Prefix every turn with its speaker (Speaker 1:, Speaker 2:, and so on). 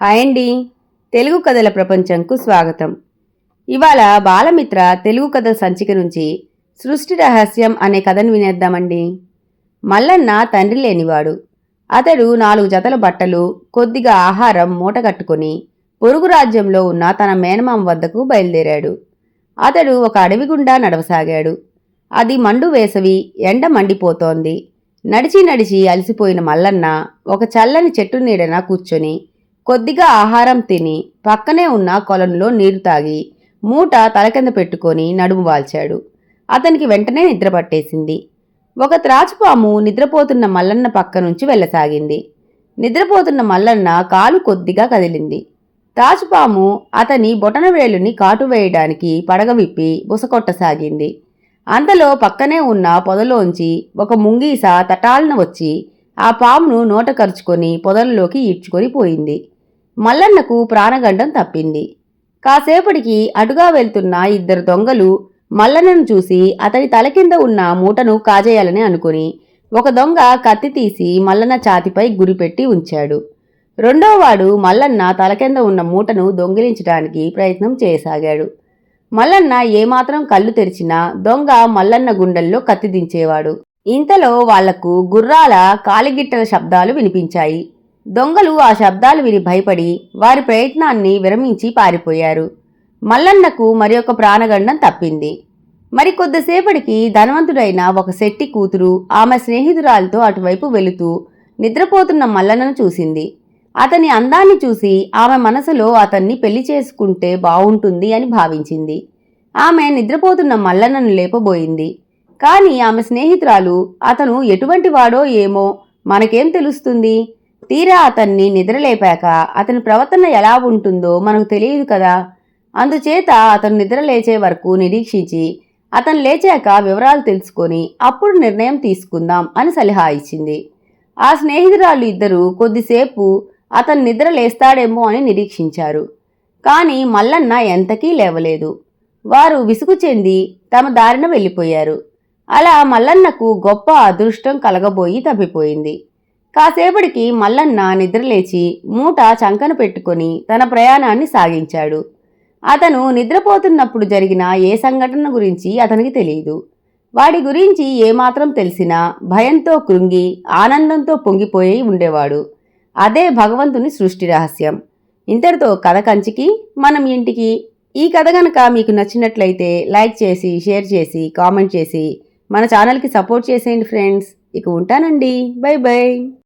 Speaker 1: Hi అండి. తెలుగు కథల ప్రపంచంకు స్వాగతం. ఇవాళ బాలమిత్ర తెలుగు కథల సంచిక నుంచి సృష్టి రహస్యం అనే కథను వినేద్దామండి. మల్లన్న తండ్రి లేనివాడు. అతడు నాలుగు జతల బట్టలు కొద్దిగా ఆహారం మూట కట్టుకొని పొరుగు రాజ్యంలో ఉన్న తన మేనమామ వద్దకు బయలుదేరాడు. అతడు ఒక అడవి గుండా నడవసాగాడు. అది మండు వేసవి ఎండ మండిపోతోంది. నడిచి నడిచి అలసిపోయిన మల్లన్న ఒక చల్లని చెట్టు నీడన కూర్చొని కొద్దిగా ఆహారం తిని పక్కనే ఉన్న కొలంలో నీరు తాగి మూట తల కింద పెట్టుకొని నడుము వాల్చాడు. అతనికి వెంటనే నిద్ర పట్టేసింది. ఒక త్రాచుపాము నిద్రపోతున్న మల్లన్న పక్క నుంచి వెళ్ళసాగింది. నిద్రపోతున్న మల్లన్న కాలు కొద్దిగా కదిలింది. త్రాచుపాము అతని బొటన వేలుని కాటు వేయడానికి పడగ విప్పి బుసకొట్టసాగింది. అంతలో పక్కనే ఉన్న పొదలోంచి ఒక ముంగీస తటాలన వచ్చి ఆ పామును నోట కరుచుకొని పొదల్లోకి ఈడ్చుకొని పోయింది. మల్లన్నకు ప్రాణగండం తప్పింది. కాసేపటికి అటుగా వెళ్తున్న ఇద్దరు దొంగలు మల్లన్నను చూసి అతని తల కింద ఉన్న మూటను కాజేయాలని అనుకుని ఒక దొంగ కత్తి తీసి మల్లన్న ఛాతిపై గురిపెట్టి ఉంచాడు. రెండోవాడు మల్లన్న తల కింద ఉన్న మూటను దొంగిలించడానికి ప్రయత్నం చేయసాగాడు. మల్లన్న ఏమాత్రం కళ్ళు తెరిచినా దొంగ మల్లన్న గుండెల్లో కత్తి దించేవాడు. ఇంతలో వాళ్ళకు గుర్రాల కాలిగిట్టల శబ్దాలు వినిపించాయి. దొంగలు ఆ శబ్దాలు విని భయపడి వారి ప్రయత్నాన్ని విరమించి పారిపోయారు. మల్లన్నకు మరి ఒక ప్రాణగండం తప్పింది. మరి కొద్దిసేపటికి ధనవంతుడైన ఒక శెట్టి కూతురు ఆమె స్నేహితురాలతో అటువైపు వెళుతూ నిద్రపోతున్న మల్లన్నను చూసింది. అతని అందాన్ని చూసి ఆమె మనసులో అతన్ని పెళ్ళి చేసుకుంటే బావుంటుంది అని భావించింది. ఆమె నిద్రపోతున్న మల్లన్నను లేపబోయింది. కానీ ఆమె స్నేహితురాలు అతను ఎటువంటి వాడో ఏమో మనకేం తెలుస్తుంది? తీరా అతన్ని నిద్రలేపాక అతని ప్రవర్తన ఎలా ఉంటుందో మనకు తెలియదు కదా. అందుచేత అతను నిద్ర లేచే వరకు నిరీక్షించి అతను లేచాక వివరాలు తెలుసుకొని అప్పుడు నిర్ణయం తీసుకుందాం అని సలహా ఇచ్చింది. ఆ స్నేహితురాలు ఇద్దరు కొద్దిసేపు అతను నిద్ర లేస్తాడేమో అని నిరీక్షించారు. కానీ మల్లన్న ఎంతకీ లేవలేదు. వారు విసుగు చెంది తమ దారిన వెళ్ళిపోయారు. అలా మల్లన్నకు గొప్ప అదృష్టం కలగబోయి తప్పిపోయింది. కాసేపటికి మల్లన్న నిద్రలేచి మూట చంకన పెట్టుకొని తన ప్రయాణాన్ని సాగించాడు. అతను నిద్రపోతున్నప్పుడు జరిగిన ఏ సంఘటన గురించి అతనికి తెలియదు వాడి గురించి ఏమాత్రం తెలిసినా భయంతో కృంగి ఆనందంతో పొంగిపోయి ఉండేవాడు. అదే భగవంతుని సృష్టి రహస్యం. ఇంతటితో కథ కంచికి మనం ఇంటికి. ఈ కథ కనుక మీకు నచ్చినట్లయితే లైక్ చేసి షేర్ చేసి కామెంట్ చేసి మన ఛానల్కి సపోర్ట్ చేసేయండి ఫ్రెండ్స్. ఇక ఉంటానండి. Bye bye.